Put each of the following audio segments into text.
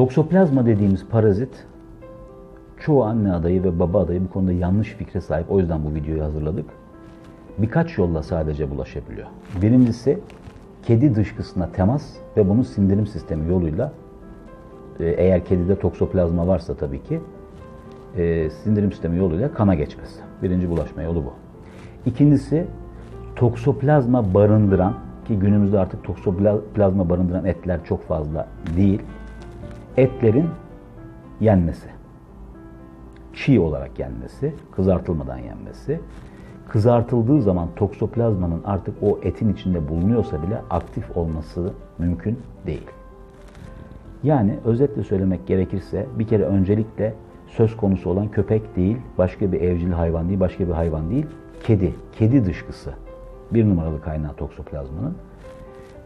Toksoplazma dediğimiz parazit çoğu anne adayı ve baba adayı bu konuda yanlış fikre sahip. O yüzden bu videoyu hazırladık. Birkaç yolla sadece bulaşabiliyor. Birincisi kedi dışkısına temas ve bunun sindirim sistemi yoluyla e, eğer kedide toksoplazma varsa tabii ki e, sindirim sistemi yoluyla kana geçmesi. Birinci bulaşma yolu bu. İkincisi toksoplazma barındıran ki günümüzde artık toksoplazma barındıran etler çok fazla değil. Etlerin yenmesi. Çiğ olarak yenmesi, kızartılmadan yenmesi. Kızartıldığı zaman toksoplazmanın artık o etin içinde bulunuyorsa bile aktif olması mümkün değil. Yani özetle söylemek gerekirse bir kere öncelikle söz konusu olan köpek değil, başka bir evcil hayvan değil, başka bir hayvan değil, kedi. Kedi dışkısı bir numaralı kaynağı toksoplazmanın.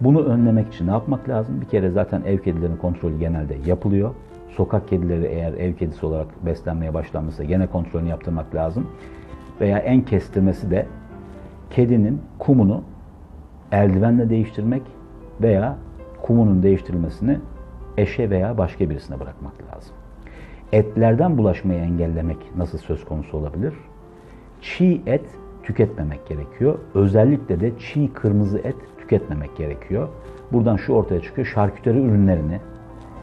Bunu önlemek için ne yapmak lazım? Bir kere zaten ev kedilerinin kontrolü genelde yapılıyor. Sokak kedileri eğer ev kedisi olarak beslenmeye başlanmışsa gene kontrolünü yaptırmak lazım. Veya en kestirmesi de kedinin kumunu eldivenle değiştirmek veya kumunun değiştirilmesini eşe veya başka birisine bırakmak lazım. Etlerden bulaşmayı engellemek nasıl söz konusu olabilir? Çiğ et tüketmemek gerekiyor. Özellikle de çiğ kırmızı et tüketmemek gerekiyor. Buradan şu ortaya çıkıyor. Şarküteri ürünlerini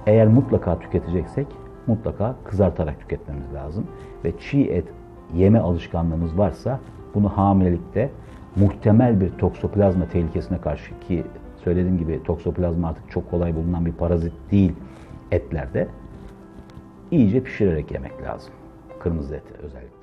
eğer mutlaka tüketeceksek mutlaka kızartarak tüketmemiz lazım. Ve çiğ et yeme alışkanlığımız varsa bunu hamilelikte muhtemel bir toksoplazma tehlikesine karşı ki söylediğim gibi toksoplazma artık çok kolay bulunan bir parazit değil etlerde iyice pişirerek yemek lazım. Kırmızı eti özellikle.